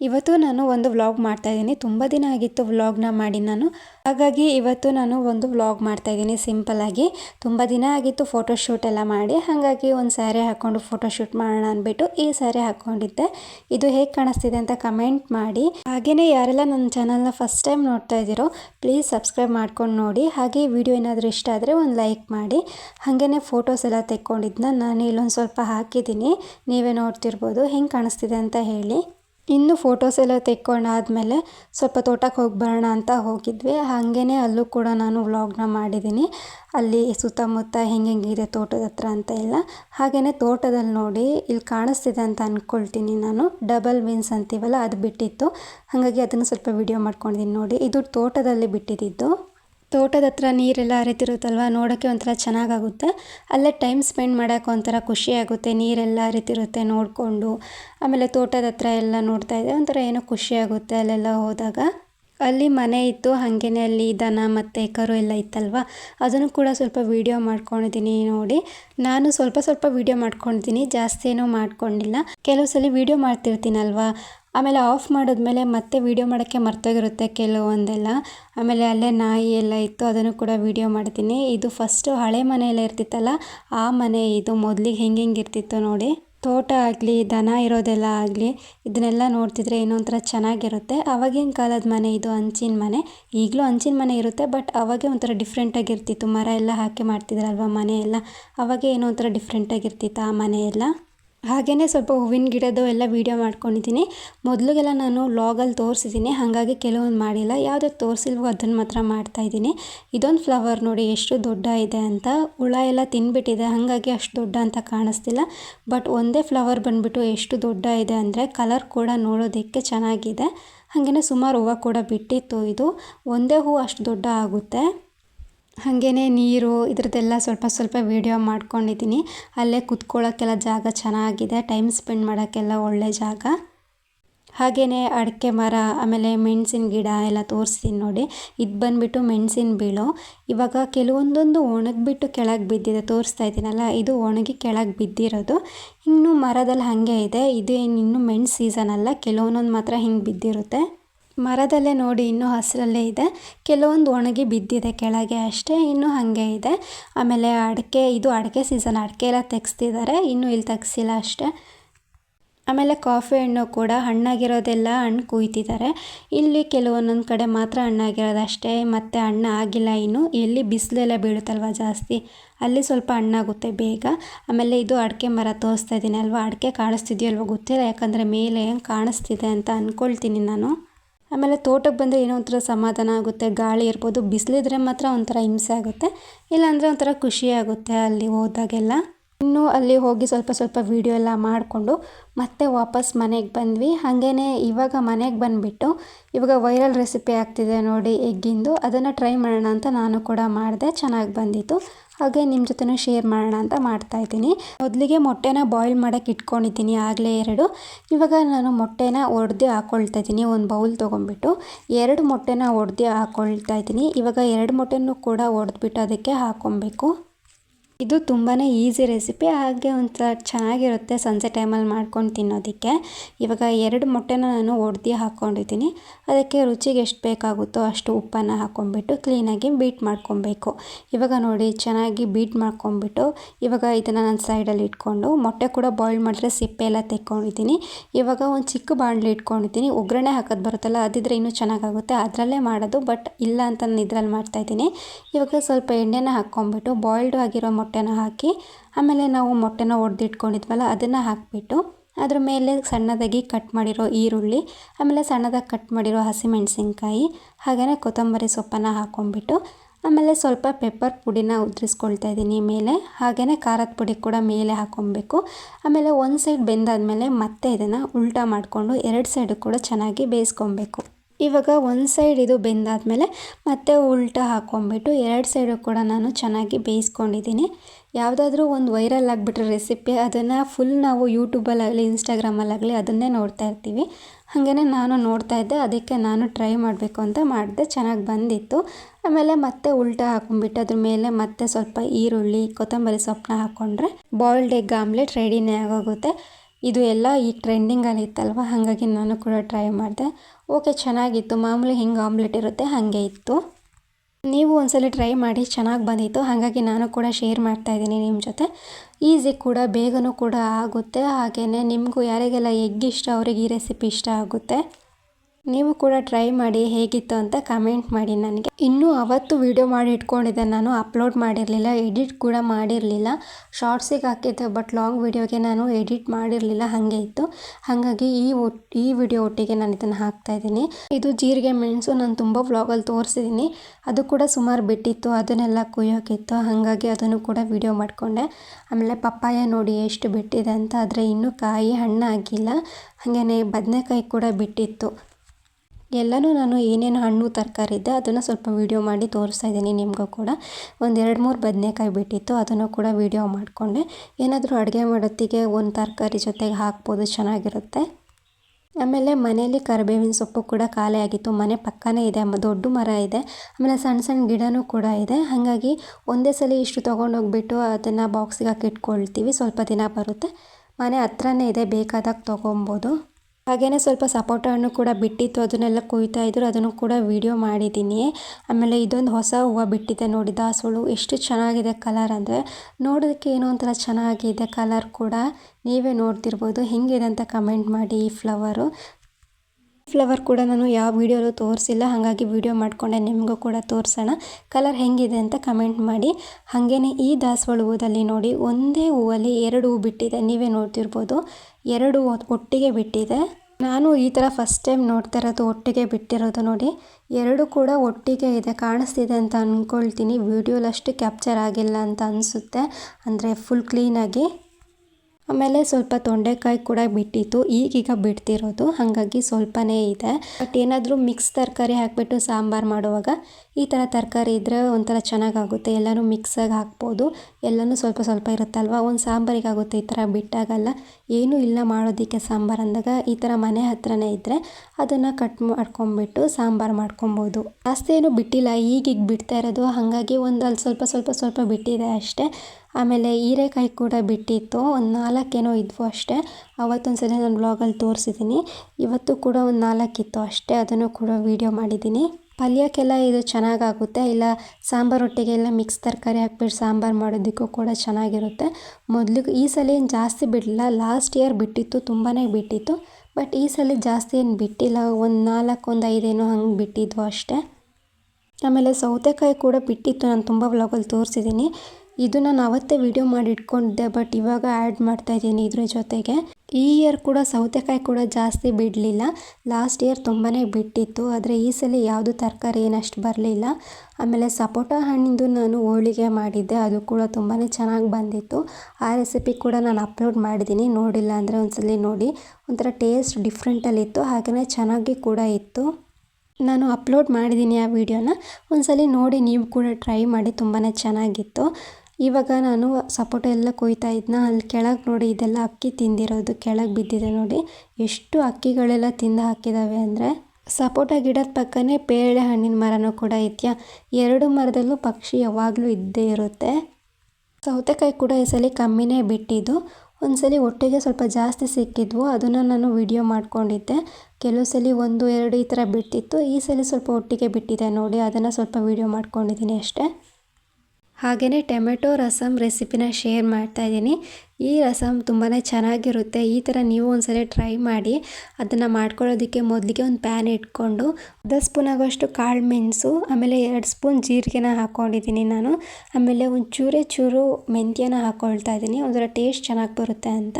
ಇವತ್ತು ನಾನು ಒಂದು ವ್ಲಾಗ್ ಮಾಡ್ತಾ ಇದ್ದೀನಿ. ತುಂಬ ದಿನ ಆಗಿತ್ತು ವ್ಲಾಗ್ನ ಮಾಡಿ ನಾನು. ಹಾಗಾಗಿ ಇವತ್ತು ನಾನು ಒಂದು ವ್ಲಾಗ್ ಮಾಡ್ತಾ ಇದ್ದೀನಿ ಸಿಂಪಲ್ಲಾಗಿ ತುಂಬ ದಿನ ಆಗಿತ್ತು ಫೋಟೋಶೂಟ್ ಎಲ್ಲ ಮಾಡಿ. ಹಾಗಾಗಿ ಒಂದು ಸ್ಯಾರಿ ಹಾಕ್ಕೊಂಡು ಫೋಟೋಶೂಟ್ ಮಾಡೋಣ ಅಂದ್ಬಿಟ್ಟು ಈ ಸ್ಯಾರಿ ಹಾಕ್ಕೊಂಡಿದ್ದೆ ಇದು ಹೇಗೆ ಕಾಣಿಸ್ತಿದೆ ಅಂತ ಕಮೆಂಟ್ ಮಾಡಿ. ಹಾಗೆಯೇ ಯಾರೆಲ್ಲ ನನ್ನ ಚಾನಲ್ನ ಫಸ್ಟ್ ಟೈಮ್ ನೋಡ್ತಾ ಇದ್ದೀರೋ ಪ್ಲೀಸ್ ಸಬ್ಸ್ಕ್ರೈಬ್ ಮಾಡ್ಕೊಂಡು ನೋಡಿ. ಹಾಗೆ ವಿಡಿಯೋ ಏನಾದರೂ ಇಷ್ಟ ಆದರೆ ಒಂದು ಲೈಕ್ ಮಾಡಿ. ಹಾಗೆಯೇ ಫೋಟೋಸ್ ಎಲ್ಲ ತೆಕ್ಕೊಂಡಿದ್ದನ್ನ ನಾನು ಇಲ್ಲೊಂದು ಸ್ವಲ್ಪ ಹಾಕಿದ್ದೀನಿ. ನೀವೇ ನೋಡ್ತಿರ್ಬೋದು. ಹೆಂಗೆ ಕಾಣಿಸ್ತಿದೆ ಅಂತ ಹೇಳಿ. ಇನ್ನು ಫೋಟೋಸ್ ಎಲ್ಲ ತೆಕ್ಕೊಂಡಾದ್ಮೇಲೆ ಸ್ವಲ್ಪ ತೋಟಕ್ಕೆ ಹೋಗಿ ಬರೋಣ ಅಂತ ಹೋಗಿದ್ವಿ. ಹಾಗೇ ಅಲ್ಲೂ ಕೂಡ ನಾನು ವ್ಲಾಗ್ನ ಮಾಡಿದ್ದೀನಿ. ಅಲ್ಲಿ ಸುತ್ತಮುತ್ತ ಹೆಂಗೆ ಹೆಂಗಿದೆ ತೋಟದ ಹತ್ರ ಅಂತ ಎಲ್ಲ. ಹಾಗೆಯೇ ತೋಟದಲ್ಲಿ ನೋಡಿ ಇಲ್ಲಿ ಕಾಣಿಸ್ತಿದೆ ಅಂತ ಅಂದ್ಕೊಳ್ತೀನಿ ನಾನು. ಡಬಲ್ ಮೀನ್ಸ್ ಅಂತೀವಲ್ಲ, ಅದು ಬಿಟ್ಟಿತ್ತು. ಹಾಗಾಗಿ ಅದನ್ನು ಸ್ವಲ್ಪ ವಿಡಿಯೋ ಮಾಡ್ಕೊಂಡಿದ್ದೀನಿ ನೋಡಿ. ಇದು ತೋಟದಲ್ಲಿ ಬಿಟ್ಟಿದ್ದು. ತೋಟದ ಹತ್ರ ನೀರೆಲ್ಲ ಹರಿತಿರುತ್ತಲ್ವ? ನೋಡೋಕ್ಕೆ ಒಂಥರ ಚೆನ್ನಾಗಾಗುತ್ತೆ. ಅಲ್ಲೇ ಟೈಮ್ ಸ್ಪೆಂಡ್ ಮಾಡೋಕ್ಕೆ ಒಂಥರ ಖುಷಿಯಾಗುತ್ತೆ ನೀರೆಲ್ಲ ಹರಿತಿರುತ್ತೆ ನೋಡಿಕೊಂಡು. ಆಮೇಲೆ ತೋಟದ ಹತ್ರ ಎಲ್ಲ ನೋಡ್ತಾ ಇದ್ದೆ. ಒಂಥರ ಏನೋ ಖುಷಿ ಆಗುತ್ತೆ ಅಲ್ಲೆಲ್ಲ ಹೋದಾಗ. ಅಲ್ಲಿ ಮನೆ ಇತ್ತು. ಹಾಗೇನೆ ಅಲ್ಲಿ ದನ ಮತ್ತು ಕರು ಎಲ್ಲ ಇತ್ತಲ್ವ? ಅದನ್ನು ಕೂಡ ಸ್ವಲ್ಪ ವೀಡಿಯೋ ಮಾಡ್ಕೊಂಡಿದ್ದೀನಿ ನೋಡಿ. ನಾನು ಸ್ವಲ್ಪ ಸ್ವಲ್ಪ ವೀಡಿಯೋ ಮಾಡ್ಕೊಂಡಿದ್ದೀನಿ. ಜಾಸ್ತಿ ಏನೂ ಮಾಡ್ಕೊಂಡಿಲ್ಲ. ಕೆಲವು ಸಲ ವೀಡಿಯೋ ಮಾಡ್ತಿರ್ತೀನಲ್ವ? ಆಮೇಲೆ ಆಫ್ ಮಾಡಿದ್ಮೇಲೆ ಮತ್ತೆ ವೀಡಿಯೋ ಮಾಡೋಕ್ಕೆ ಮರ್ತೋಗಿರುತ್ತೆ ಕೆಲವೊಂದೆಲ್ಲ. ಆಮೇಲೆ ಅಲ್ಲೇ ನಾಯಿ ಎಲ್ಲ ಇತ್ತು, ಅದನ್ನು ಕೂಡ ವೀಡಿಯೋ ಮಾಡ್ತೀನಿ. ಇದು ಫಸ್ಟು ಹಳೆ ಮನೆಯೆಲ್ಲ ಇರ್ತಿತ್ತಲ್ಲ, ಆ ಮನೆ ಇದು ಮೊದಲಿಗೆ ಹೆಂಗೆ ಹೆಂಗೆ ಇರ್ತಿತ್ತು ನೋಡಿ. ತೋಟ ಆಗಲಿ, ದನ ಇರೋದೆಲ್ಲ ಆಗಲಿ, ಇದನ್ನೆಲ್ಲ ನೋಡ್ತಿದ್ರೆ ಏನೋ ಒಂಥರ ಚೆನ್ನಾಗಿರುತ್ತೆ. ಆವಾಗಿನ ಕಾಲದ ಮನೆ ಇದು ಹಂಚಿನ ಮನೆ. ಈಗಲೂ ಹಂಚಿನ ಮನೆ ಇರುತ್ತೆ ಬಟ್ ಅವಾಗೆ ಒಂಥರ ಡಿಫ್ರೆಂಟಾಗಿರ್ತಿತ್ತು ಮರ ಎಲ್ಲ ಹಾಕಿ ಮಾಡ್ತಿದ್ರಲ್ವ ಮನೆ ಎಲ್ಲ? ಅವಾಗೆ ಏನೋ ಒಂಥರ ಡಿಫ್ರೆಂಟಾಗಿರ್ತಿತ್ತು ಆ ಮನೆ ಎಲ್ಲ. ಹಾಗೆಯೇ ಸ್ವಲ್ಪ ಹೂವಿನ ಗಿಡದ್ದು ಎಲ್ಲ ವೀಡಿಯೋ ಮಾಡ್ಕೊಂಡಿದ್ದೀನಿ. ಮೊದಲಿಗೆಲ್ಲ ನಾನು ವ್ಲಾಗಲ್ಲಿ ತೋರಿಸಿದ್ದೀನಿ. ಹಾಗಾಗಿ ಕೆಲವೊಂದು ಮಾಡಿಲ್ಲ. ಯಾವುದು ತೋರಿಸಿಲ್ವೋ ಅದನ್ನು ಮಾತ್ರ ಮಾಡ್ತಾಯಿದ್ದೀನಿ ಇದೊಂದು ಫ್ಲವರ್ ನೋಡಿ ಎಷ್ಟು ದೊಡ್ಡ ಇದೆ ಅಂತ. ಹುಳ ಎಲ್ಲ ತಿನ್ಬಿಟ್ಟಿದೆ. ಹಾಗಾಗಿ ಅಷ್ಟು ದೊಡ್ಡ ಅಂತ ಕಾಣಿಸ್ತಿಲ್ಲ. ಬಟ್ ಒಂದೇ ಫ್ಲವರ್ ಬಂದುಬಿಟ್ಟು ಎಷ್ಟು ದೊಡ್ಡ ಇದೆ ಅಂದರೆ ಕಲರ್ ಕೂಡ ನೋಡೋದಕ್ಕೆ ಚೆನ್ನಾಗಿದೆ. ಹಾಗೆಯೇ ಸುಮಾರು ಹೂವು ಕೂಡ ಬಿಟ್ಟಿತ್ತು ಇದು. ಒಂದೇ ಹೂವು ಅಷ್ಟು ದೊಡ್ಡ ಆಗುತ್ತೆ. ಹಾಗೆಯೇ ನೀರು, ಇದ್ರದ್ದೆಲ್ಲ ಸ್ವಲ್ಪ ಸ್ವಲ್ಪ ವೀಡಿಯೋ ಮಾಡ್ಕೊಂಡಿದ್ದೀನಿ. ಅಲ್ಲೇ ಕುತ್ಕೊಳ್ಳೋಕ್ಕೆಲ್ಲ ಜಾಗ ಚೆನ್ನಾಗಿದೆ ಟೈಮ್ ಸ್ಪೆಂಡ್ ಮಾಡೋಕ್ಕೆಲ್ಲ ಒಳ್ಳೆ ಜಾಗ. ಹಾಗೆಯೇ ಅಡಿಕೆ ಮರ, ಆಮೇಲೆ ಮೆಣಸಿನ ಗಿಡ ಎಲ್ಲ ತೋರಿಸ್ತೀನಿ ನೋಡಿ. ಇದು ಬಂದುಬಿಟ್ಟು ಮೆಣಸಿನ ಬೀಳು. ಇವಾಗ ಕೆಲವೊಂದೊಂದು ಒಣಗಿಬಿಟ್ಟು ಕೆಳಗೆ ಬಿದ್ದಿದೆ, ತೋರಿಸ್ತಾ ಇದ್ದೀನಲ್ಲ, ಇದು ಒಣಗಿ ಕೆಳಗೆ ಬಿದ್ದಿರೋದು. ಇನ್ನು ಮರದಲ್ಲಿ ಹಾಗೆ ಇದೆ, ಇದು ಇನ್ನೂ ಮೆಣಸು ಸೀಸನ್ ಅಲ್ಲ, ಕೆಲವೊಂದೊಂದು ಮಾತ್ರ ಹಿಂಗೆ ಬಿದ್ದಿರುತ್ತೆ. ಮರದಲ್ಲೇ ನೋಡಿ ಇನ್ನೂ ಹಸಿರಲ್ಲೇ ಇದೆ. ಕೆಲವೊಂದು ಒಣಗಿ ಬಿದ್ದಿದೆ ಕೆಳಗೆ ಅಷ್ಟೇ, ಇನ್ನೂ ಹಾಗೆ ಇದೆ. ಆಮೇಲೆ ಅಡಿಕೆ, ಇದು ಅಡಿಕೆ ಸೀಸನ್ ಅಡಿಕೆ ಎಲ್ಲ ತೆಗೆಸ್ತಿದ್ದಾರೆ ಇನ್ನೂ ಇಲ್ಲಿ ತೆಗ್ಸಿಲ್ಲ ಅಷ್ಟೇ. ಆಮೇಲೆ ಕಾಫಿ ಹಣ್ಣು ಕೂಡ ಹಣ್ಣಾಗಿರೋದೆಲ್ಲ ಹಣ್ಣು ಕುಯ್ತಿದ್ದಾರೆ ಇಲ್ಲಿ ಕೆಲವೊಂದೊಂದು ಕಡೆ ಮಾತ್ರ ಹಣ್ಣಾಗಿರೋದು ಅಷ್ಟೇ, ಮತ್ತು ಹಣ್ಣು ಆಗಿಲ್ಲ ಇನ್ನು. ಎಲ್ಲಿ ಬಿಸಿಲೆಲ್ಲ ಬೀಳುತ್ತಲ್ವ ಜಾಸ್ತಿ, ಅಲ್ಲಿ ಸ್ವಲ್ಪ ಹಣ್ಣಾಗುತ್ತೆ ಬೇಗ. ಆಮೇಲೆ ಇದು ಅಡಿಕೆ ಮರ ತೋರಿಸ್ತಾ ಇದ್ದೀನಿ ಅಲ್ವಾ, ಅಡಿಕೆ ಕಾಣಿಸ್ತಿದೆಯೋ ಅಲ್ವಾ ಗೊತ್ತಿಲ್ಲ, ಯಾಕಂದರೆ ಮೇಲೆ ಕಾಣಿಸ್ತಿದೆ ಅಂತ ಅಂದ್ಕೊಳ್ತೀನಿ ನಾನು. ಆಮೇಲೆ ತೋಟಕ್ಕೆ ಬಂದರೆ ಏನೋ ಒಂಥರ ಸಮಾಧಾನ ಆಗುತ್ತೆ, ಗಾಳಿ ಇರ್ಬೋದು, ಬಿಸಿಲಿದ್ರೆ ಮಾತ್ರ ಒಂಥರ ಹಿಂಸೆ ಆಗುತ್ತೆ, ಇಲ್ಲಾಂದರೆ ಒಂಥರ ಖುಷಿ ಆಗುತ್ತೆ ಅಲ್ಲಿ ಹೋದಾಗೆಲ್ಲ. ಇನ್ನೂ ಅಲ್ಲಿ ಹೋಗಿ ಸ್ವಲ್ಪ ಸ್ವಲ್ಪ ವೀಡಿಯೋ ಎಲ್ಲ ಮಾಡಿಕೊಂಡು ಮತ್ತೆ ವಾಪಸ್ ಮನೆಗೆ ಬಂದ್ವಿ. ಹಾಗೇ ಇವಾಗ ಮನೆಗೆ ಬಂದುಬಿಟ್ಟು ಇವಾಗ ವೈರಲ್ ರೆಸಿಪಿ ಆಗ್ತಿದೆ ನೋಡಿ, ಎಗ್ಗಿಂದು. ಅದನ್ನು ಟ್ರೈ ಮಾಡೋಣ ಅಂತ ನಾನು ಕೂಡ ಮಾಡಿದೆ, ಚೆನ್ನಾಗಿ ಬಂದಿತ್ತು. ಹಾಗೆ ನಿಮ್ಮ ಜೊತೆನೂ ಶೇರ್ ಮಾಡೋಣ ಅಂತ ಮಾಡ್ತಾ ಇದ್ದೀನಿ. ಮೊದಲಿಗೆ ಮೊಟ್ಟೆನ ಬಾಯ್ಲ್ ಮಾಡೋಕ್ಕೆ ಇಟ್ಕೊಂಡಿದ್ದೀನಿ, ಆಗಲೇ ಎರಡು. ಇವಾಗ ನಾನು ಮೊಟ್ಟೆನ ಒಡೆದು ಹಾಕ್ಕೊಳ್ತಾ ಇದ್ದೀನಿ, ಒಂದು ಬೌಲ್ ತೊಗೊಂಬಿಟ್ಟು ಎರಡು ಮೊಟ್ಟೆನ ಒಡೆದು ಹಾಕ್ಕೊಳ್ತಾ ಇದ್ದೀನಿ. ಇವಾಗ ಎರಡು ಮೊಟ್ಟೆನೂ ಕೂಡ ಒಡೆದ್ಬಿಟ್ಟು ಅದಕ್ಕೆ ಹಾಕ್ಕೊಬೇಕು ಇದು ತುಂಬಾ ಈಸಿ ರೆಸಿಪಿ, ಹಾಗೆ ಒಂಥರ ಚೆನ್ನಾಗಿರುತ್ತೆ ಸಂಜೆ ಟೈಮಲ್ಲಿ ಮಾಡ್ಕೊಂಡು ತಿನ್ನೋದಕ್ಕೆ. ಇವಾಗ ಎರಡು ಮೊಟ್ಟೆನ ನಾನು ಒಡೆದು ಹಾಕ್ಕೊಂಡಿದ್ದೀನಿ ಅದಕ್ಕೆ ರುಚಿಗೆ ಎಷ್ಟು ಬೇಕಾಗುತ್ತೋ ಅಷ್ಟು ಉಪ್ಪನ್ನು ಹಾಕ್ಕೊಂಡ್ಬಿಟ್ಟು ಕ್ಲೀನಾಗಿ ಬೀಟ್ ಮಾಡ್ಕೊಬೇಕು. ಇವಾಗ ನೋಡಿ, ಚೆನ್ನಾಗಿ ಬೀಟ್ ಮಾಡ್ಕೊಂಬಿಟ್ಟು ಇವಾಗ ಇದನ್ನು ನಾನು ಸೈಡಲ್ಲಿ ಇಟ್ಕೊಂಡು ಮೊಟ್ಟೆ ಕೂಡ ಬಾಯ್ಲ್ ಮಾಡಿದ್ರೆ ಸಿಪ್ಪೆ ಎಲ್ಲ ತೆಕ್ಕೊಂಡಿದ್ದೀನಿ. ಇವಾಗ ಒಂದು ಚಿಕ್ಕ ಬಾಣಲಿ ಇಟ್ಕೊಂಡಿದ್ದೀನಿ. ಒಗ್ಗರಣೆ ಹಾಕೋದು ಬರುತ್ತಲ್ಲ, ಅದಿದ್ರೆ ಇನ್ನೂ ಚೆನ್ನಾಗಾಗುತ್ತೆ. ಅದರಲ್ಲೇ ಮಾಡೋದು, ಬಟ್ ಇಲ್ಲ ಅಂತ ನಾನು ಇದರಲ್ಲಿ ಮಾಡ್ತಾಯಿದ್ದೀನಿ ಇವಾಗ ಸ್ವಲ್ಪ ಎಣ್ಣೆನ ಹಾಕ್ಕೊಂಬಿಟ್ಟು ಬಾಯ್ಲ್ಡ್ ಆಗಿರೋ ಮೊಟ್ಟೆನ ಹಾಕಿ, ಆಮೇಲೆ ನಾವು ಮೊಟ್ಟೆನ ಒಡೆದಿಟ್ಕೊಂಡಿದ್ವಲ್ಲ, ಅದನ್ನು ಹಾಕಿಬಿಟ್ಟು ಅದ್ರ ಮೇಲೆ ಸಣ್ಣದಾಗಿ ಕಟ್ ಮಾಡಿರೋ ಈರುಳ್ಳಿ, ಆಮೇಲೆ ಸಣ್ಣದಾಗಿ ಕಟ್ ಮಾಡಿರೋ ಹಸಿಮೆಣಸಿನ್ಕಾಯಿ ಹಾಗೆಯೇ ಕೊತ್ತಂಬರಿ ಸೊಪ್ಪನ್ನು ಹಾಕ್ಕೊಂಬಿಟ್ಟು ಆಮೇಲೆ ಸ್ವಲ್ಪ ಪೆಪ್ಪರ್ ಪುಡಿನ ಉದುರಿಸ್ಕೊಳ್ತಾ ಇದ್ದೀನಿ ಮೇಲೆ ಹಾಗೆಯೇ ಖಾರದ ಪುಡಿ ಕೂಡ ಮೇಲೆ ಹಾಕ್ಕೊಬೇಕು ಆಮೇಲೆ ಒಂದು ಸೈಡ್ ಬೆಂದಾದಮೇಲೆ ಮತ್ತೆ ಇದನ್ನು ಉಲ್ಟಾ ಮಾಡಿಕೊಂಡು ಎರಡು ಸೈಡು ಕೂಡ ಚೆನ್ನಾಗಿ ಬೇಯಿಸ್ಕೊಬೇಕು ಇವಾಗ ಒಂದು ಸೈಡ್ ಇದು ಬೆಂದಾದಮೇಲೆ ಮತ್ತೆ ಉಲ್ಟಾ ಹಾಕ್ಕೊಂಬಿಟ್ಟು ಎರಡು ಸೈಡು ಕೂಡ ನಾನು ಚೆನ್ನಾಗಿ ಬೇಯಿಸ್ಕೊಂಡಿದ್ದೀನಿ. ಯಾವುದಾದ್ರೂ ಒಂದು ವೈರಲ್ ಆಗಿಬಿಟ್ರೆ ರೆಸಿಪಿ ಅದನ್ನು ಫುಲ್ ನಾವು ಯೂಟ್ಯೂಬಲ್ಲಾಗಲಿ ಇನ್ಸ್ಟಾಗ್ರಾಮಲ್ಲಾಗಲಿ ಅದನ್ನೇ ನೋಡ್ತಾ ಇರ್ತೀವಿ. ಹಾಗೆಯೇ ನಾನು ನೋಡ್ತಾ ಇದ್ದೆ, ಅದಕ್ಕೆ ನಾನು ಟ್ರೈ ಮಾಡಬೇಕು ಅಂತ ಮಾಡಿದೆ, ಚೆನ್ನಾಗಿ ಬಂದಿತ್ತು. ಆಮೇಲೆ ಮತ್ತೆ ಉಲ್ಟಾ ಹಾಕೊಂಡ್ಬಿಟ್ಟು ಅದ್ರ ಮೇಲೆ ಮತ್ತೆ ಸ್ವಲ್ಪ ಈರುಳ್ಳಿ, ಕೊತ್ತಂಬರಿ ಸೊಪ್ಪನ್ನ ಹಾಕ್ಕೊಂಡ್ರೆ ಬಾಯ್ಲ್ಡ್ ಎಗ್ ಆಮ್ಲೆಟ್ ರೆಡಿನೇ ಆಗೋಗುತ್ತೆ. ಇದು ಎಲ್ಲ ಈ ಟ್ರೆಂಡಿಂಗಲ್ಲಿ ಇತ್ತಲ್ವ? ಹಾಗಾಗಿ ನಾನು ಕೂಡ ಟ್ರೈ ಮಾಡಿದೆ. ಓಕೆ ಚೆನ್ನಾಗಿತ್ತು. ಮಾಮೂಲಿ ಹೆಂಗೆ ಆಮ್ಲೆಟ್ ಇರುತ್ತೆ, ಹಾಗೆ ಇತ್ತು. ನೀವು ಒಂದ್ಸಲ ಟ್ರೈ ಮಾಡಿ ಚೆನ್ನಾಗಿ ಬಂದಿತ್ತು. ಹಾಗಾಗಿ ನಾನು ಕೂಡ ಶೇರ್ ಮಾಡ್ತಾ ಇದ್ದೀನಿ ನಿಮ್ಮ ಜೊತೆ. ಈಸಿ ಕೂಡ, ಬೇಗನೂ ಕೂಡ ಆಗುತ್ತೆ. ಹಾಗೆಯೇ ನಿಮಗೂ ಯಾರಿಗೆಲ್ಲ ಎಗ್ ಇಷ್ಟ, ಅವ್ರಿಗೆ ಈ ರೆಸಿಪಿ ಇಷ್ಟ ಆಗುತ್ತೆ. ನೀವು ಕೂಡ ಟ್ರೈ ಮಾಡಿ ಹೇಗಿತ್ತು ಅಂತ ಕಮೆಂಟ್ ಮಾಡಿ ನನಗೆ. ಇನ್ನೂ ಅವತ್ತು ವಿಡಿಯೋ ಮಾಡಿ ಇಟ್ಕೊಂಡಿದ್ದೆ. ನಾನು ಅಪ್ಲೋಡ್ ಮಾಡಿರಲಿಲ್ಲ ಎಡಿಟ್ ಕೂಡ ಮಾಡಿರಲಿಲ್ಲ. ಶಾರ್ಟ್ಸಿಗೆ ಹಾಕಿದ್ದೆ ಬಟ್ ಲಾಂಗ್ ವೀಡಿಯೋಗೆ ನಾನು ಎಡಿಟ್ ಮಾಡಿರಲಿಲ್ಲ. ಹಾಗೆ ಇತ್ತು. ಹಾಗಾಗಿ ಈ ಈ ವಿಡಿಯೋ ಒಟ್ಟಿಗೆ ನಾನು ಇದನ್ನು ಹಾಕ್ತಾ ಇದ್ದೀನಿ. ಇದು ಜೀರಿಗೆ ಮೆಣಸು. ನಾನು ತುಂಬ ವ್ಲಾಗಲ್ಲಿ ತೋರಿಸಿದ್ದೀನಿ. ಅದು ಕೂಡ ಸುಮಾರು ಬಿಟ್ಟಿತ್ತು. ಅದನ್ನೆಲ್ಲ ಕುಯ್ಯೋಕ್ಕಿತ್ತು ಹಾಗಾಗಿ ಅದನ್ನು ಕೂಡ ವಿಡಿಯೋ ಮಾಡಿಕೊಂಡೆ. ಆಮೇಲೆ ಪಪ್ಪಾಯ ನೋಡಿ ಎಷ್ಟು ಬಿಟ್ಟಿದೆ ಅಂತ. ಆದರೆ ಇನ್ನೂ ಕಾಯಿ ಹಣ್ಣಾಗಿಲ್ಲ. ಹಾಗೆಯೇ ಬದನೆಕಾಯಿ ಕೂಡ ಬಿಟ್ಟಿತ್ತು. ಎಲ್ಲನೂ ನಾನು ಏನೇನು ಹಣ್ಣು, ತರಕಾರಿ ಇದೆ ಅದನ್ನು ಸ್ವಲ್ಪ ವೀಡಿಯೋ ಮಾಡಿ ತೋರಿಸ್ತಾ ಇದ್ದೀನಿ ನಿಮಗೂ ಕೂಡ. ಒಂದು ಎರಡು ಮೂರು ಬದನೆಕಾಯಿ ಬಿಟ್ಟಿತ್ತು, ಅದನ್ನು ಕೂಡ ವೀಡಿಯೋ ಮಾಡಿಕೊಂಡೆ. ಏನಾದರೂ ಅಡುಗೆ ಮಾಡೋತ್ತಿಗೆ ಒಂದು ತರಕಾರಿ ಜೊತೆಗೆ ಹಾಕ್ಬೋದು, ಚೆನ್ನಾಗಿರುತ್ತೆ. ಆಮೇಲೆ ಮನೆಯಲ್ಲಿ ಕರಿಬೇವಿನ ಸೊಪ್ಪು ಕೂಡ ಖಾಲಿ ಆಗಿತ್ತು. ಮನೆ ಪಕ್ಕನೇ ಇದೆ ದೊಡ್ಡ ಮರ ಇದೆ. ಆಮೇಲೆ ಸಣ್ಣ ಸಣ್ಣ ಗಿಡನೂ ಕೂಡ ಇದೆ. ಹಾಗಾಗಿ ಒಂದೇ ಸಲ ಇಷ್ಟು ತೊಗೊಂಡೋಗ್ಬಿಟ್ಟು ಅದನ್ನು ಬಾಕ್ಸಿಗೆ ಹಾಕಿ ಇಟ್ಕೊಳ್ತೀವಿ. ಸ್ವಲ್ಪ ದಿನ ಬರುತ್ತೆ. ಮನೆ ಹತ್ರನೇ ಇದೆ, ಬೇಕಾದಾಗ ತೊಗೊಬೋದು. ಹಾಗೆಯೇ ಸ್ವಲ್ಪ ಸಪೋಟ ಹಣ್ಣು ಕೂಡ ಬಿಟ್ಟಿತ್ತು, ಅದನ್ನೆಲ್ಲ ಕೊಯ್ತಾ ಇದ್ರು, ಅದನ್ನು ಕೂಡ ವಿಡಿಯೋ ಮಾಡಿದ್ದೀನಿ ಆಮೇಲೆ ಇದೊಂದು ಹೊಸ ಹೂವು ಬಿಟ್ಟಿದೆ ನೋಡಿ, ದಾಸವಾಳ ಎಷ್ಟು ಚೆನ್ನಾಗಿದೆ ಕಲರ್ ಅಂದರೆ ನೋಡೋದಕ್ಕೆ ಏನೋ ಒಂಥರ ಚೆನ್ನಾಗಿದೆ ಕಲರ್ ಕೂಡ. ನೀವೇ ನೋಡ್ತಿರ್ಬೋದು. ಹೆಂಗಿದೆ ಅಂತ ಕಮೆಂಟ್ ಮಾಡಿ ಈ ಫ್ಲವರು ಫ್ಲವರ್ ಕೂಡ ನಾನು ಯಾವ ವೀಡಿಯೋಲು ತೋರಿಸಿಲ್ಲ. ಹಾಗಾಗಿ ವಿಡಿಯೋ ಮಾಡಿಕೊಂಡೆ, ನಿಮಗೂ ಕೂಡ ತೋರಿಸೋಣ. ಕಲರ್ ಹೆಂಗಿದೆ ಅಂತ ಕಮೆಂಟ್ ಮಾಡಿ. ಹಾಗೆಯೇ ಈ ದಾಸವಾಳ ಹೂವಲ್ಲಿ ನೋಡಿ, ಒಂದೇ ಹೂವಲ್ಲಿ ಎರಡು ಹೂ ಬಿಟ್ಟಿದೆ. ನೀವೇ ನೋಡ್ತಿರ್ಬೋದು. ಎರಡು ಒಟ್ಟಿಗೆ ಬಿಟ್ಟಿದೆ. ನಾನು ಈ ಥರ ಫಸ್ಟ್ ಟೈಮ್ ನೋಡ್ತಾ ಇರೋದು ಒಟ್ಟಿಗೆ ಬಿಟ್ಟಿರೋದು ನೋಡಿ. ಎರಡು ಕೂಡ ಒಟ್ಟಿಗೆ ಇದೆ, ಕಾಣಿಸ್ತಿದೆ ಅಂತ ಅಂದ್ಕೊಳ್ತೀನಿ ವೀಡಿಯೋಲಷ್ಟು ಕ್ಯಾಪ್ಚರ್ ಆಗಿಲ್ಲ ಅಂತ ಅನಿಸುತ್ತೆ. ಅಂದರೆ ಫುಲ್ ಕ್ಲೀನಾಗಿ ಆಮೇಲೆ ಸ್ವಲ್ಪ ತೊಂಡೆಕಾಯಿ ಕೂಡ ಬಿಟ್ಟಿತ್ತು. ಈಗೀಗ ಬಿಡ್ತಿರೋದು. ಹಾಗಾಗಿ ಸ್ವಲ್ಪನೇ ಇದೆ. ಬಟ್ ಏನಾದರೂ ಮಿಕ್ಸ್ ತರಕಾರಿ ಹಾಕಿಬಿಟ್ಟು ಸಾಂಬಾರು ಮಾಡುವಾಗ ಈ ಥರ ತರಕಾರಿ ಇದ್ದರೆ ಒಂಥರ ಚೆನ್ನಾಗಾಗುತ್ತೆ. ಎಲ್ಲನೂ ಮಿಕ್ಸಾಗಿ ಹಾಕ್ಬೋದು. ಎಲ್ಲನೂ ಸ್ವಲ್ಪ ಸ್ವಲ್ಪ ಇರುತ್ತಲ್ವ? ಒಂದು ಸಾಂಬಾರಿಗಾಗುತ್ತೆ ಈ ಥರ ಬಿಟ್ಟಾಗಲ್ಲ. ಏನೂ ಇಲ್ಲ ಮಾಡೋದಕ್ಕೆ ಸಾಂಬಾರು ಅಂದಾಗ ಈ ಥರ ಮನೆ ಹತ್ರನೇ ಇದ್ದರೆ ಅದನ್ನು ಕಟ್ ಮಾಡ್ಕೊಂಬಿಟ್ಟು ಸಾಂಬಾರು ಮಾಡ್ಕೊಬೋದು. ಜಾಸ್ತಿ ಏನು ಬಿಟ್ಟಿಲ್ಲ. ಈಗೀಗ ಬಿಡ್ತಾ ಇರೋದು. ಹಾಗಾಗಿ ಒಂದು ಅಲ್ಲಿ ಸ್ವಲ್ಪ ಸ್ವಲ್ಪ ಸ್ವಲ್ಪ ಬಿಟ್ಟಿದೆ ಅಷ್ಟೇ. ಆಮೇಲೆ ಹೀರೆಕಾಯಿ ಕೂಡ ಬಿಟ್ಟಿತ್ತು. ಒಂದು ನಾಲ್ಕೇನೋ ಇದ್ವು ಅಷ್ಟೇ. ಅವತ್ತೊಂದು ಸಲ ನಾನು ವ್ಲಾಗಲ್ಲಿ ತೋರಿಸಿದ್ದೀನಿ ಇವತ್ತು ಕೂಡ ಒಂದು ನಾಲ್ಕಿತ್ತು ಅಷ್ಟೇ. ಅದನ್ನು ಕೂಡ ವೀಡಿಯೋ ಮಾಡಿದ್ದೀನಿ ಪಲ್ಯಕ್ಕೆಲ್ಲ ಇದು ಚೆನ್ನಾಗಾಗುತ್ತೆ. ಇಲ್ಲ ಸಾಂಬಾರು ಒಟ್ಟಿಗೆಲ್ಲ ಮಿಕ್ಸ್ ತರಕಾರಿ ಹಾಕ್ಬಿಟ್ಟು ಸಾಂಬಾರು ಮಾಡೋದಕ್ಕೂ ಕೂಡ ಚೆನ್ನಾಗಿರುತ್ತೆ. ಮೊದಲು ಈ ಸಲ ಏನು ಜಾಸ್ತಿ ಬಿಡಲಿಲ್ಲ. ಲಾಸ್ಟ್ ಇಯರ್ ಬಿಟ್ಟಿತ್ತು ತುಂಬಾ ಬಿಟ್ಟಿತ್ತು. ಬಟ್ ಈ ಸಲ ಜಾಸ್ತಿ ಏನು ಬಿಟ್ಟಿಲ್ಲ. ಒಂದು ನಾಲ್ಕು, ಒಂದು ಐದೇನೋ ಹಂಗೆ ಬಿಟ್ಟಿದ್ವು ಅಷ್ಟೇ. ಆಮೇಲೆ ಸೌತೆಕಾಯಿ ಕೂಡ ಬಿಟ್ಟಿತ್ತು. ನಾನು ತುಂಬ ವ್ಲಾಗಲ್ಲಿ ತೋರಿಸಿದ್ದೀನಿ ಇದು ನಾನು ಅವತ್ತೇ ವಿಡಿಯೋ ಮಾಡಿ ಇಟ್ಕೊಂಡಿದ್ದೆ ಬಟ್ ಇವಾಗ ಆ್ಯಡ್ ಮಾಡ್ತಾ ಇದ್ದೀನಿ ಇದ್ರ ಜೊತೆಗೆ. ಈ ಇಯರ್ ಕೂಡ ಸೌತೆಕಾಯಿ ಕೂಡ ಜಾಸ್ತಿ ಬಿಡಲಿಲ್ಲ. ಲಾಸ್ಟ್ ಇಯರ್ ತುಂಬಾ ಬಿಟ್ಟಿತ್ತು, ಆದರೆ ಈ ಸಲ ಯಾವುದು ತರಕಾರಿ ಏನಷ್ಟು ಬರಲಿಲ್ಲ. ಆಮೇಲೆ ಸಪೋಟ ಹಣ್ಣಿಂದು ನಾನು ಹೋಳಿಗೆ ಮಾಡಿದ್ದೆ, ಅದು ಕೂಡ ತುಂಬಾ ಚೆನ್ನಾಗಿ ಬಂದಿತ್ತು. ಆ ರೆಸಿಪಿ ಕೂಡ ನಾನು ಅಪ್ಲೋಡ್ ಮಾಡಿದ್ದೀನಿ, ನೋಡಿಲ್ಲ ಅಂದರೆ ಒಂದ್ಸಲಿ ನೋಡಿ. ಒಂಥರ ಟೇಸ್ಟ್ ಡಿಫ್ರೆಂಟಲ್ಲಿತ್ತು ಹಾಗೆಯೇ ಚೆನ್ನಾಗಿ ಕೂಡ ಇತ್ತು. ನಾನು ಅಪ್ಲೋಡ್ ಮಾಡಿದ್ದೀನಿ ಆ ವಿಡಿಯೋನ ಒಂದ್ಸಲಿ ನೋಡಿ, ನೀವು ಕೂಡ ಟ್ರೈ ಮಾಡಿ ತುಂಬಾ ಚೆನ್ನಾಗಿತ್ತು. ಇವಾಗ ನಾನು ಸಪೋಟ ಎಲ್ಲ ಕೊಯ್ತಾ ಇದ್ನ, ಅಲ್ಲಿ ಕೆಳಗೆ ನೋಡಿ ಇದೆಲ್ಲ ಅಕ್ಕಿ ತಿಂದಿರೋದು ಕೆಳಗೆ ಬಿದ್ದಿದೆ ನೋಡಿ. ಎಷ್ಟು ಅಕ್ಕಿಗಳೆಲ್ಲ ತಿಂದು ಹಾಕಿದ್ದಾವೆ ಅಂದರೆ, ಸಪೋಟ ಗಿಡದ ಪಕ್ಕನೇ ಪೇಳೆ ಹಣ್ಣಿನ ಮರನೂ ಕೂಡ ಇದೆಯಾ? ಎರಡು ಮರದಲ್ಲೂ ಪಕ್ಷಿ ಯಾವಾಗಲೂ ಇದ್ದೇ ಇರುತ್ತೆ. ಸೌತೆಕಾಯಿ ಕೂಡ ಈ ಸಲ ಕಮ್ಮಿನೇ ಬಿಟ್ಟಿದ್ದು. ಒಂದು ಸಲ ಒಟ್ಟಿಗೆ ಸ್ವಲ್ಪ ಜಾಸ್ತಿ ಸಿಕ್ಕಿದ್ವು, ಅದನ್ನು ನಾನು ವಿಡಿಯೋ ಮಾಡ್ಕೊಂಡಿದ್ದೆ. ಕೆಲವು ಸಲ ಒಂದು, ಎರಡು ಈ ಥರ ಬಿಡ್ತಿತ್ತು, ಈ ಸಲ ಸ್ವಲ್ಪ ಒಟ್ಟಿಗೆ ಬಿಟ್ಟಿದೆ ನೋಡಿ, ಅದನ್ನು ಸ್ವಲ್ಪ ವಿಡಿಯೋ ಮಾಡ್ಕೊಂಡಿದ್ದೀನಿ ಅಷ್ಟೇ. ಹಾಗೆಯೇ ಟೊಮೆಟೊ ರಸಮ್ ರೆಸಿಪಿನ ಶೇರ್ ಮಾಡ್ತಾ ಇದ್ದೀನಿ. ಈ ರಸಮ್ ತುಂಬಾ ಚೆನ್ನಾಗಿರುತ್ತೆ. ಈ ಥರ ನೀವು ಒಂದ್ಸಲ ಟ್ರೈ ಮಾಡಿ ಅದನ್ನು ಮಾಡ್ಕೊಳ್ಳೋದಕ್ಕೆ ಮೊದಲಿಗೆ ಒಂದು ಪ್ಯಾನ್ ಇಟ್ಕೊಂಡು ಅರ್ಧ ಸ್ಪೂನ್ ಆಗೋಷ್ಟು ಕಾಳು ಮೆಣಸು, ಆಮೇಲೆ ಎರಡು ಸ್ಪೂನ್ ಜೀರಿಗೆನ ಹಾಕ್ಕೊಂಡಿದ್ದೀನಿ ನಾನು. ಆಮೇಲೆ ಒಂದು ಚೂರೇ ಚೂರು ಮೆಂತ್ಯನ ಹಾಕ್ಕೊಳ್ತಾ ಇದ್ದೀನಿ. ಒಂಥರ ಟೇಸ್ಟ್ ಚೆನ್ನಾಗಿ ಬರುತ್ತೆ ಅಂತ.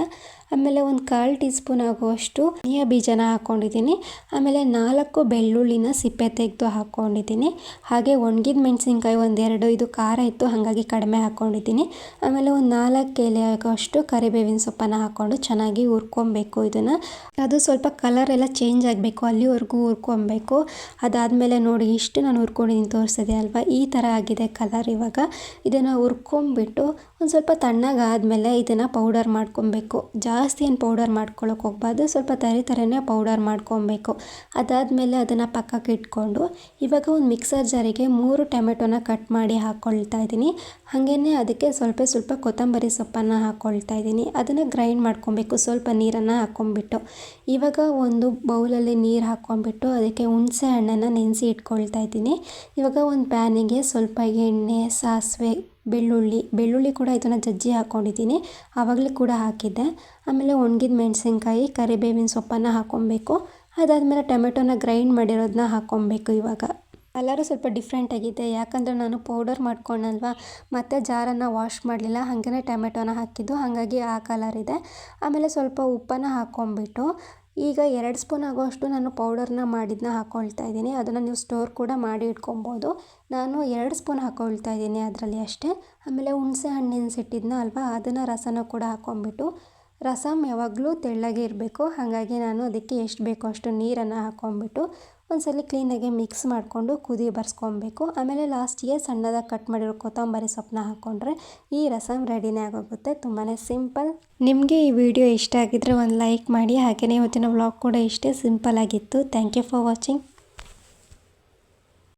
ಆಮೇಲೆ ಒಂದು ಕಾಲು ಟೀ ಸ್ಪೂನ್ ಆಗುವಷ್ಟು ಧನಿಯಾ ಬೀಜನ ಹಾಕ್ಕೊಂಡಿದ್ದೀನಿ ಆಮೇಲೆ ನಾಲ್ಕು ಬೆಳ್ಳುಳ್ಳಿನ ಸಿಪ್ಪೆ ತೆಗೆದು ಹಾಕ್ಕೊಂಡಿದ್ದೀನಿ ಹಾಗೆ ಒಣಗಿದ ಮೆಣಸಿನ್ಕಾಯಿ ಒಂದೆರಡು ಇದು ಖಾರ ಇತ್ತು, ಹಾಗಾಗಿ ಕಡಿಮೆ ಹಾಕ್ಕೊಂಡಿದ್ದೀನಿ ಆಮೇಲೆ ಒಂದು ನಾಲ್ಕು ಎಲೆ ಆಗೋಷ್ಟು ಕರಿಬೇವಿನ ಸೊಪ್ಪನ್ನು ಹಾಕ್ಕೊಂಡು ಚೆನ್ನಾಗಿ ಹುರ್ಕೊಬೇಕು ಇದನ್ನು. ಅದು ಸ್ವಲ್ಪ ಕಲರ್ ಎಲ್ಲ ಚೇಂಜ್ ಆಗಬೇಕು, ಅಲ್ಲಿವರೆಗೂ ಹುರ್ಕೊಬೇಕು. ಅದಾದಮೇಲೆ ನೋಡಿ ಇಷ್ಟು ನಾನು ಹುರ್ಕೊಂಡಿದ್ದೀನಿ, ತೋರಿಸಿದೆ ಅಲ್ವಾ? ಈ ಥರ ಆಗಿದೆ ಕಲರ್ ಇವಾಗ. ಇದನ್ನು ಹುರ್ಕೊಂಬಿಟ್ಟು ಒಂದು ಸ್ವಲ್ಪ ತಣ್ಣಗಾದಮೇಲೆ ಇದನ್ನು ಪೌಡರ್ ಮಾಡ್ಕೊಬೇಕು. ಜಾಸ್ತಿ ಏನು ಪೌಡರ್ ಮಾಡ್ಕೊಳ್ಳೋಕೆ ಹೋಗ್ಬಾರ್ದು, ಸ್ವಲ್ಪ ತರಿ ಥರನೇ ಪೌಡರ್ ಮಾಡ್ಕೊಬೇಕು. ಅದಾದಮೇಲೆ ಅದನ್ನು ಪಕ್ಕಕ್ಕೆ ಇಟ್ಕೊಂಡು ಇವಾಗ ಒಂದು ಮಿಕ್ಸರ್ ಜಾರಿಗೆ ಮೂರು ಟೊಮೆಟೊನ ಕಟ್ ಮಾಡಿ ಹಾಕ್ಕೊಳ್ತಾ ಇದ್ದೀನಿ. ಹಾಗೆಯೇ ಅದಕ್ಕೆ ಸ್ವಲ್ಪ ಸ್ವಲ್ಪ ಕೊತ್ತಂಬರಿ ಸೊಪ್ಪನ್ನು ಹಾಕ್ಕೊಳ್ತಾ ಹಾಕ್ಕೊಳ್ತಾ ಇದ್ದೀನಿ ಅದನ್ನು ಗ್ರೈಂಡ್ ಮಾಡ್ಕೊಬೇಕು. ಸ್ವಲ್ಪ ನೀರನ್ನು ಹಾಕ್ಕೊಂಬಿಟ್ಟು ಇವಾಗ ಒಂದು ಬೌಲಲ್ಲಿ ನೀರು ಹಾಕ್ಕೊಂಬಿಟ್ಟು ಅದಕ್ಕೆ ಹುಣಸೆ ಹಣ್ಣನ್ನು ನೆನೆಸಿ ಇಟ್ಕೊಳ್ತಾ ಇದ್ದೀನಿ ಇವಾಗ ಒಂದು ಪ್ಯಾನಿಗೆ ಸ್ವಲ್ಪ ಎಣ್ಣೆ, ಸಾಸಿವೆ, ಬೆಳ್ಳುಳ್ಳಿ ಬೆಳ್ಳುಳ್ಳಿ ಕೂಡ ಇದನ್ನು ಜಜ್ಜಿ ಹಾಕ್ಕೊಂಡಿದ್ದೀನಿ ಆವಾಗಲೇ ಕೂಡ ಹಾಕಿದ್ದೆ. ಆಮೇಲೆ ಒಣಗಿದ ಮೆಣಸಿನ್ಕಾಯಿ, ಕರಿಬೇವಿನ ಸೊಪ್ಪನ್ನು ಹಾಕ್ಕೊಬೇಕು ಅದಾದಮೇಲೆ ಟೊಮೆಟೊನ ಗ್ರೈಂಡ್ ಮಾಡಿರೋದನ್ನ ಹಾಕ್ಕೊಬೇಕು ಇವಾಗ. ಕಲರು ಸ್ವಲ್ಪ ಡಿಫ್ರೆಂಟ್ ಆಗಿದೆ. ಯಾಕಂದರೆ ನಾನು ಪೌಡರ್ ಮಾಡ್ಕೊಂಡಲ್ವ? ಮತ್ತು ಜಾರನ್ನು ವಾಶ್ ಮಾಡಲಿಲ್ಲ. ಹಾಗೆಯೇ ಟೊಮೆಟೊನ ಹಾಕಿದ್ದು. ಹಾಗಾಗಿ ಆ ಕಲರ್ ಇದೆ. ಆಮೇಲೆ ಸ್ವಲ್ಪ ಉಪ್ಪನ್ನು ಹಾಕ್ಕೊಂಬಿಟ್ಟು ಈಗ ಎರಡು ಸ್ಪೂನ್ ಆಗೋಷ್ಟು ನಾನು ಪೌಡರ್ನ ಮಾಡಿದ್ದನ್ನ ಹಾಕ್ಕೊಳ್ತಾ ಇದ್ದೀನಿ. ಅದನ್ನು ನೀವು ಸ್ಟೋರ್ ಕೂಡ ಮಾಡಿ ಇಟ್ಕೊಬೋದು. ನಾನು ಎರಡು ಸ್ಪೂನ್ ಹಾಕ್ಕೊಳ್ತಾ ಇದ್ದೀನಿ ಅದರಲ್ಲಿ ಅಷ್ಟೇ. ಆಮೇಲೆ ಹುಣಸೆ ಹಣ್ಣಿನ ಸಿಟ್ಟಿದ್ನ ಅಲ್ವಾ? ಅದನ್ನು ರಸನ ಕೂಡ ಹಾಕ್ಕೊಂಬಿಟ್ಟು ರಸಮ್ ಯಾವಾಗಲೂ ತೆಳ್ಳಗೆ ಇರಬೇಕು. ಹಾಗಾಗಿ ನಾನು ಅದಕ್ಕೆ ಎಷ್ಟು ಬೇಕೋ ಅಷ್ಟು ನೀರನ್ನು ಹಾಕ್ಕೊಂಬಿಟ್ಟು ಒಂದ್ಸಲ ಕ್ಲೀನಾಗಿ ಮಿಕ್ಸ್ ಮಾಡಿಕೊಂಡು ಕುದಿ ಬರ್ಸ್ಕೊಬೇಕು. ಆಮೇಲೆ ಲಾಸ್ಟಿಗೆ ಸಣ್ಣದಾಗಿ ಕಟ್ ಮಾಡಿರೋ ಕೊತ್ತಂಬರಿ ಸೊಪ್ಪನ್ನ ಹಾಕ್ಕೊಂಡ್ರೆ ಈ ರಸಮ್ ರೆಡಿನೇ ಆಗೋಗುತ್ತೆ. ತುಂಬಾ ಸಿಂಪಲ್. ನಿಮಗೆ ಈ ವಿಡಿಯೋ ಇಷ್ಟ ಆಗಿದ್ದರೆ ಒಂದು ಲೈಕ್ ಮಾಡಿ. ಹಾಗೆಯೇ ಇವತ್ತಿನ ವ್ಲಾಗ್ ಕೂಡ ಇಷ್ಟೇ ಸಿಂಪಲ್ ಆಗಿತ್ತು. Thank you for watching